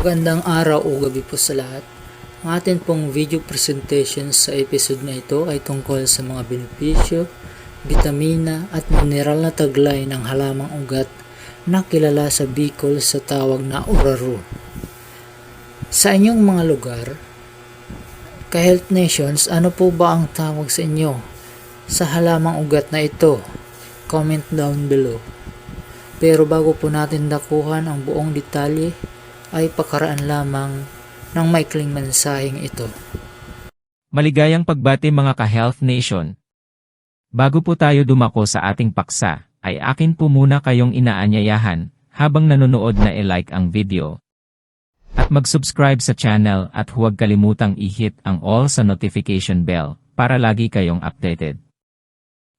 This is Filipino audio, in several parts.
Magandang araw o gabi po sa lahat. Ang atin pong video presentation sa episode na ito ay tungkol sa mga benepisyo, bitamina at mineral na taglay ng halamang ugat na kilala sa Bicol sa tawag na Oraro. Sa inyong mga lugar, ka-Health Nations, ano po ba ang tawag sa inyo sa halamang ugat na ito? Comment down below. Pero bago po natin dakuhan ang buong detalye, ay pakaraan lamang ng maikling mensaheng ito. Maligayang pagbati mga ka-Health Nation. Bago po tayo dumako sa ating paksa, ay akin po muna kayong inaanyayahan habang nanonood na i-like ang video. At mag-subscribe sa channel at huwag kalimutang i-hit ang all sa notification bell para lagi kayong updated.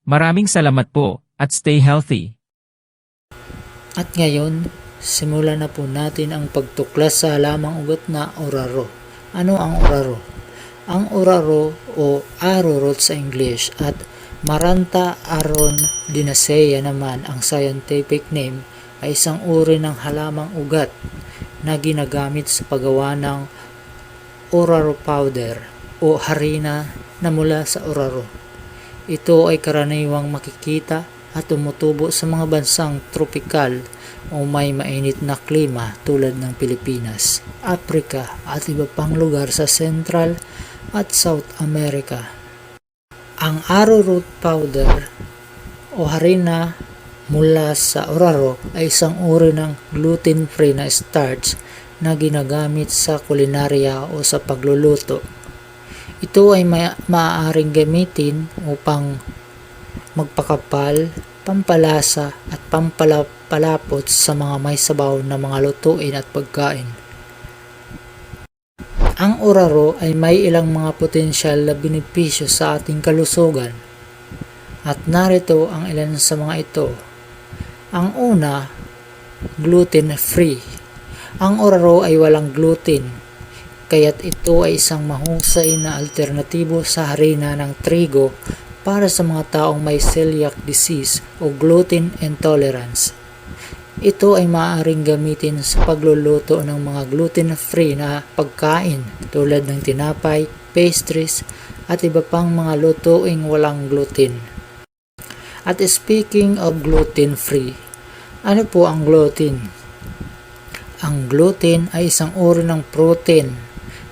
Maraming salamat po at stay healthy. At ngayon, simulan na po natin ang pagtuklas sa halamang ugat na oraro. Ano ang oraro? Ang oraro o arrowroot sa English at Maranta aron dinasea naman ang scientific name ay isang uri ng halamang ugat na ginagamit sa paggawa ng oraro powder o harina na mula sa oraro. Ito ay karaniwang makikita at tumutubo sa mga bansang tropikal o may mainit na klima tulad ng Pilipinas, Africa at iba pang lugar sa Central at South America. Ang arrowroot powder o harina mula sa oraro ay isang uri ng gluten-free na starch na ginagamit sa kulinarya o sa pagluluto. Ito ay ma- maaaring gamitin upang magpakapal, pampalasa at pampalapot sa mga may sabaw na mga lutuin at pagkain. Ang oraro ay may ilang mga potensyal na benepisyo sa ating kalusugan. At narito ang ilan sa mga ito. Ang una, gluten-free. Ang oraro ay walang gluten, kaya't ito ay isang mahusay na alternatibo sa harina ng trigo para sa mga taong may celiac disease o gluten intolerance. Ito ay maaaring gamitin sa pagluluto ng mga gluten-free na pagkain tulad ng tinapay, pastries, at iba pang mga lutuing walang gluten. At speaking of gluten-free, ano po ang gluten? Ang gluten ay isang uri ng protein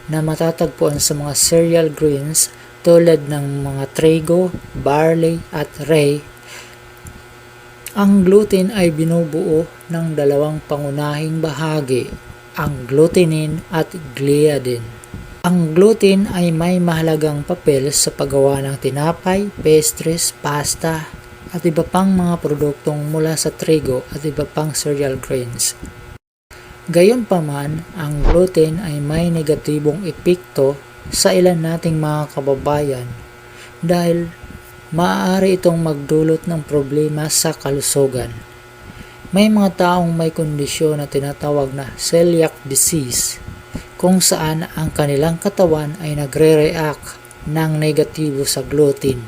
na matatagpuan sa mga cereal grains tulad ng mga trigo, barley at rye. Ang gluten ay binubuo ng dalawang pangunahing bahagi, ang glutenin at gliadin. Ang gluten ay may mahalagang papel sa paggawa ng tinapay, pastries, pasta, at iba pang mga produktong mula sa trigo at iba pang cereal grains. Gayunpaman, ang gluten ay may negatibong epekto sa ilan nating mga kababayan dahil maaari itong magdulot ng problema sa kalusugan. May mga taong may kondisyon na tinatawag na celiac disease kung saan ang kanilang katawan ay nagre-react ng negatibo sa gluten.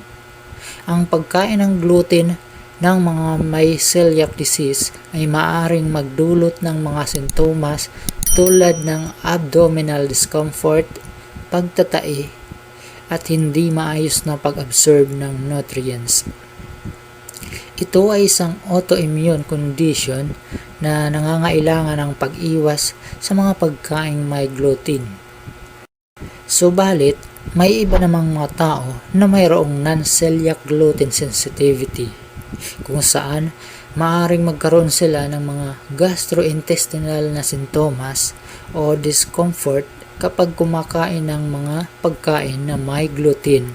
Ang pagkain ng gluten ng mga may celiac disease ay maaring magdulot ng mga sintomas tulad ng abdominal discomfort, pagtatai, at hindi maayos na pag-absorb ng nutrients. Ito ay isang autoimmune condition na nangangailangan ng pag-iwas sa mga pagkaing may gluten. Subalit, may iba namang mga tao na mayroong non-celiac gluten sensitivity kung saan maaring magkaroon sila ng mga gastrointestinal na sintomas o discomfort kapag kumakain ng mga pagkain na may gluten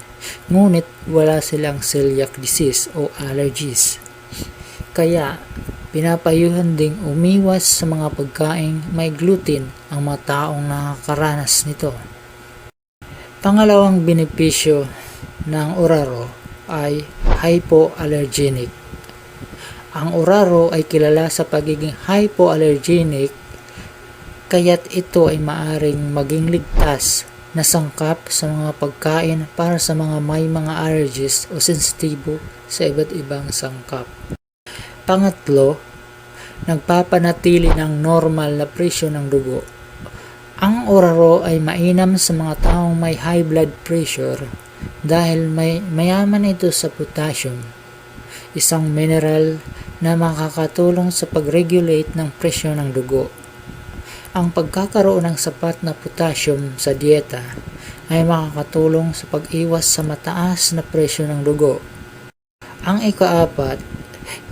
ngunit wala silang celiac disease o allergies. Kaya pinapayuhan ding umiwas sa mga pagkain may gluten ang mga taong nakakaranas nito. Pangalawang benepisyo ng oraro ay hypoallergenic. Ang oraro ay kilala sa pagiging hypoallergenic kaya't ito ay maaring maging ligtas na sangkap sa mga pagkain para sa mga may mga allergies o sensitibo sa iba't ibang sangkap. Pangatlo, nagpapanatili ng normal na presyo ng dugo Ang oraro ay mainam sa mga taong may high blood pressure dahil may mayaman ito sa potassium, isang mineral na makakatulong sa pag-regulate ng presyo ng dugo. Ang pagkakaroon ng sapat na potassium sa dieta ay makakatulong sa pag-iwas sa mataas na presyo ng dugo. Ang ikaapat,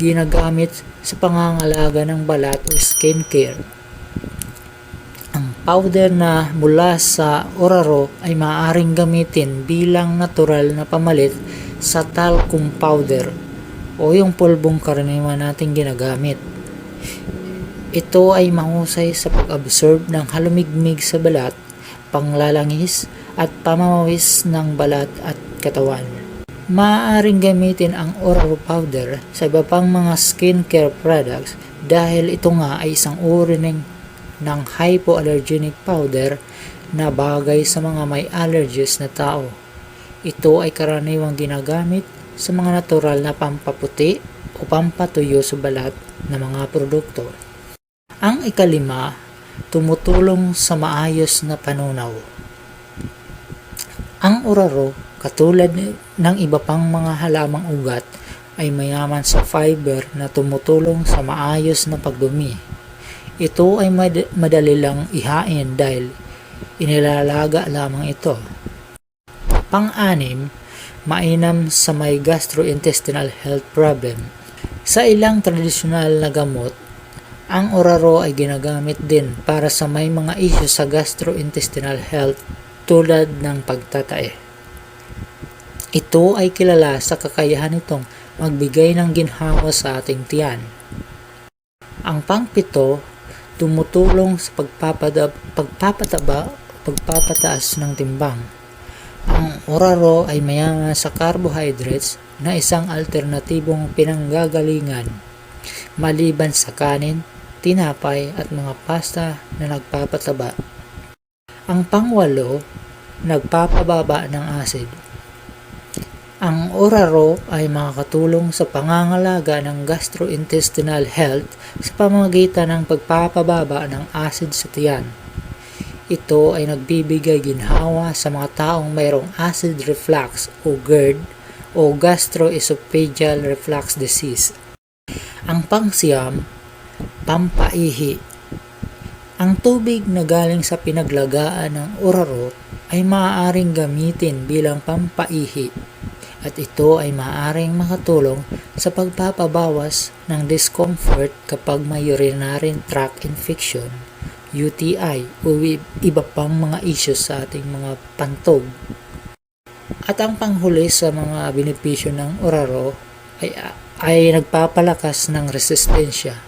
ginagamit sa pangangalaga ng balat o skincare. Ang powder na mula sa oraro ay maaaring gamitin bilang natural na pamalit sa talcum powder o yung pulbong karaniwan nating ginagamit. Ito ay mahusay sa pag-absorb ng halumigmig sa balat, panglalangis at pamamawis ng balat at katawan. Maaaring gamitin ang oral powder sa iba pang mga skincare products dahil ito nga ay isang uri ng, ng hypoallergenic powder na bagay sa mga may allergies na tao. Ito ay karaniwang ginagamit sa mga natural na pampaputi o pampatuyo sa balat na mga produkto. Ang ikalima, tumutulong sa maayos na panunaw. Ang oraro, katulad ng iba pang mga halamang ugat, ay mayaman sa fiber na tumutulong sa maayos na pagdumi. Ito ay mad- madali lang ihain dahil inilalaga lamang ito. Pang-anim, mainam sa may gastrointestinal health problem. Sa ilang tradisyonal na gamot, ang oraro ay ginagamit din para sa may mga isyu sa gastrointestinal health tulad ng pagtatae. Ito ay kilala sa kakayahan nitong magbigay ng ginhawa sa ating tiyan. Ang pangpito, tumutulong sa pagpapada, pagpapataba, pagpapataas ng timbang. Ang oraro ay mayaman sa carbohydrates na isang alternatibong pinanggagalingan maliban sa kanin, tinapay at mga pasta na nagpapataba. Ang pangwalo, nagpapababa ng acid. Ang oraro ay makakatulong sa pangangalaga ng gastrointestinal health sa pamamagitan ng pagpapababa ng acid sa tiyan. Ito ay nagbibigay ginhawa sa mga taong mayroong acid reflux o GERD o gastroesophageal reflux disease. Ang pangsiyam, pampaihi. Ang tubig na galing sa pinaglagaan ng oraro ay maaaring gamitin bilang pampaihi at ito ay maaaring makatulong sa pagpapabawas ng discomfort kapag may urinary tract infection, UTI o iba pang mga issues sa ating mga pantog. At ang panghuli sa mga benepisyo ng oraro ay, ay nagpapalakas ng resistensya.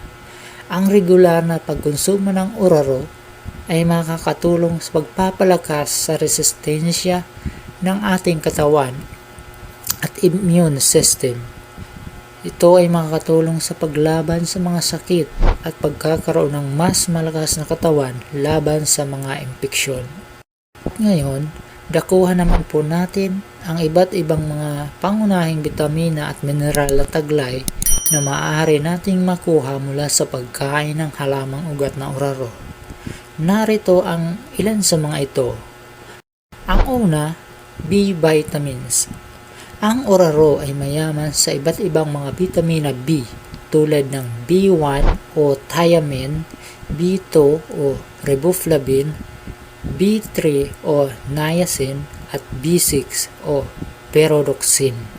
Ang regular na pagkonsumo ng oraro ay makakatulong sa pagpapalakas sa resistensya ng ating katawan at immune system. Ito ay makakatulong sa paglaban sa mga sakit at pagkakaroon ng mas malakas na katawan laban sa mga impeksyon. Ngayon, dakuhan naman po natin ang iba't ibang mga pangunahing bitamina at mineral na taglay na maaari nating makuha mula sa pagkain ng halamang ugat na oraro. Narito ang ilan sa mga ito. Ang una, B vitamins. Ang oraro ay mayaman sa iba't ibang mga vitamina B tulad ng B1 o thiamine, B2 o riboflavin, B3 o niacin at B6 o pyridoxine.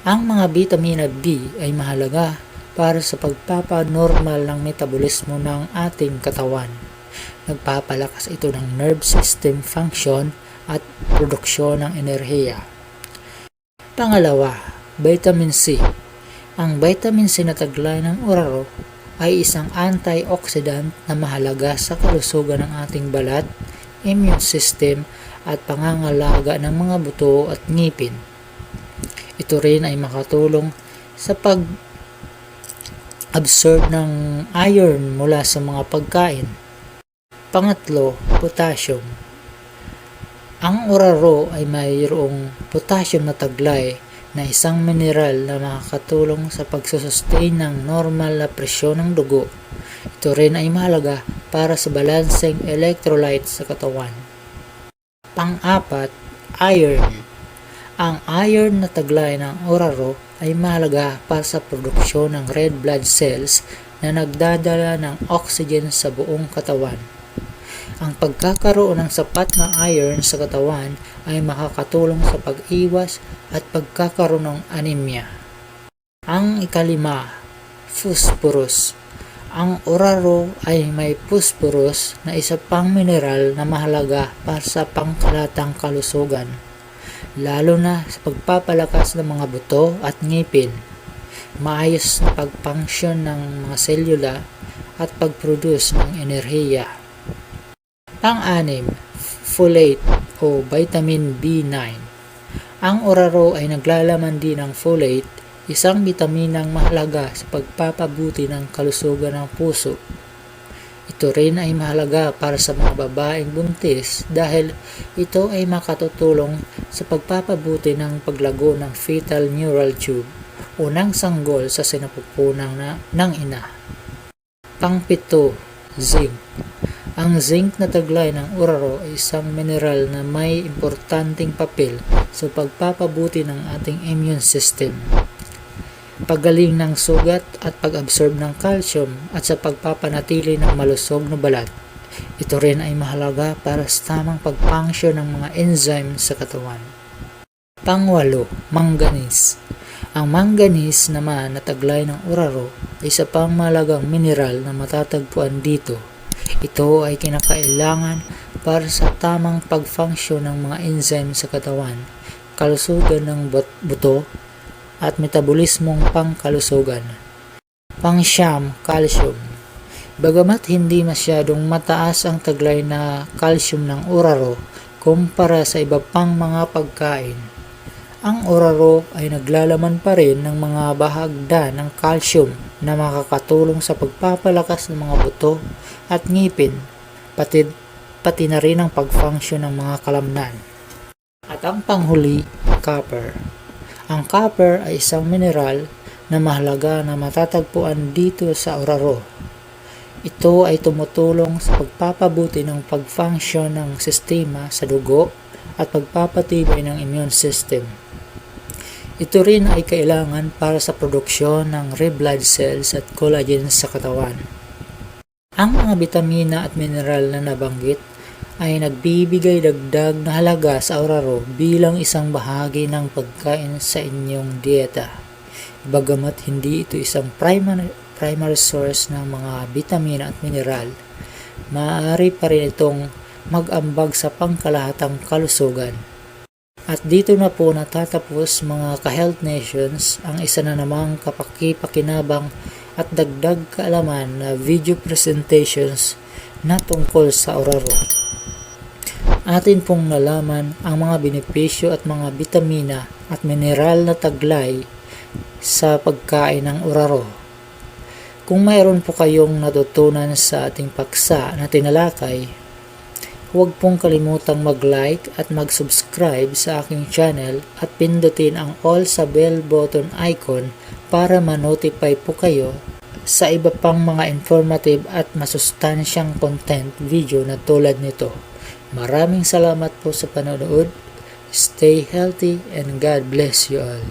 Ang mga vitamina B ay mahalaga para sa pagpapanormal ng metabolismo ng ating katawan. Nagpapalakas ito ng nerve system function at produksyon ng enerhiya. Pangalawa, vitamin C. Ang vitamin C na taglay ng oraro ay isang antioxidant na mahalaga sa kalusugan ng ating balat, immune system at pangangalaga ng mga buto at ngipin. Ito rin ay makatulong sa pag absorb ng iron mula sa mga pagkain. Pangatlo, potassium. Ang oraro ay mayroong potassium na taglay na isang mineral na makakatulong sa pagsusustain ng normal na presyon ng dugo. Ito rin ay mahalaga para sa balancing electrolyte sa katawan. Pang-apat, iron. Ang iron na taglay ng oraro ay mahalaga para sa produksyon ng red blood cells na nagdadala ng oxygen sa buong katawan. Ang pagkakaroon ng sapat na iron sa katawan ay makakatulong sa pag-iwas at pagkakaroon ng anemia. Ang ikalima, phosphorus. Ang oraro ay may phosphorus na isa pang mineral na mahalaga para sa pangkalatang kalusugan, lalo na sa pagpapalakas ng mga buto at ngipin, maayos na pagpunksyon ng mga selula at pag-produce ng enerhiya. Pang-anim, folate o vitamin B9. Ang oraro ay naglalaman din ng folate, isang bitaminang mahalaga sa pagpapabuti ng kalusugan ng puso. Ito rin ay mahalaga para sa mga babaeng buntis dahil ito ay makatutulong sa pagpapabuti ng paglago ng fetal neural tube o ng sanggol sa sinapupunan na, ng ina. Pangpito, zinc. Ang zinc na taglay ng uraro ay isang mineral na may importanteng papel sa pagpapabuti ng ating immune system. Paggaling ng sugat at pag-absorb ng calcium at sa pagpapanatili ng malusog na balat. Ito rin ay mahalaga para sa tamang pagpunksyon ng mga enzyme sa katawan. Pangwalo, manganese. Ang manganese naman na taglay ng uraro ay isa pang mahalagang mineral na matatagpuan dito. Ito ay kinakailangan para sa tamang pag-function ng mga enzyme sa katawan, kalusugan ng but- buto, at metabolismong pangkalusugan. Pangsyam, calcium. Bagamat hindi masyadong mataas ang taglay na calcium ng uraro kumpara sa iba pang mga pagkain, ang oraro ay naglalaman pa rin ng mga bahagda ng calcium na makakatulong sa pagpapalakas ng mga buto at ngipin, pati, pati na rin ang pag-function ng mga kalamnan. At ang panghuli, copper. Ang copper ay isang mineral na mahalaga na matatagpuan dito sa oraro. Ito ay tumutulong sa pagpapabuti ng pag-function ng sistema sa dugo at pagpapatibay ng immune system. Ito rin ay kailangan para sa produksyon ng red blood cells at collagen sa katawan. Ang mga bitamina at mineral na nabanggit ay nagbibigay dagdag na halaga sa oraro bilang isang bahagi ng pagkain sa inyong dieta. Bagamat hindi ito isang primary, primary source ng mga bitamina at mineral, maaari pa rin itong mag-ambag sa pangkalahatang kalusugan. At dito na po natatapos mga ka-health nations ang isa na namang kapaki-pakinabang at dagdag kaalaman na video presentations na tungkol sa oraro. Atin pong nalaman ang mga benepisyo at mga bitamina at mineral na taglay sa pagkain ng oraro. Kung mayroon po kayong natutunan sa ating paksa na tinalakay, Huwag pong kalimutang mag-like at mag-subscribe sa aking channel at pindutin ang all sa bell button icon para ma-notify po kayo sa iba pang mga informative at masustansyang content video na tulad nito. Maraming salamat po sa panonood. Stay healthy and God bless you all.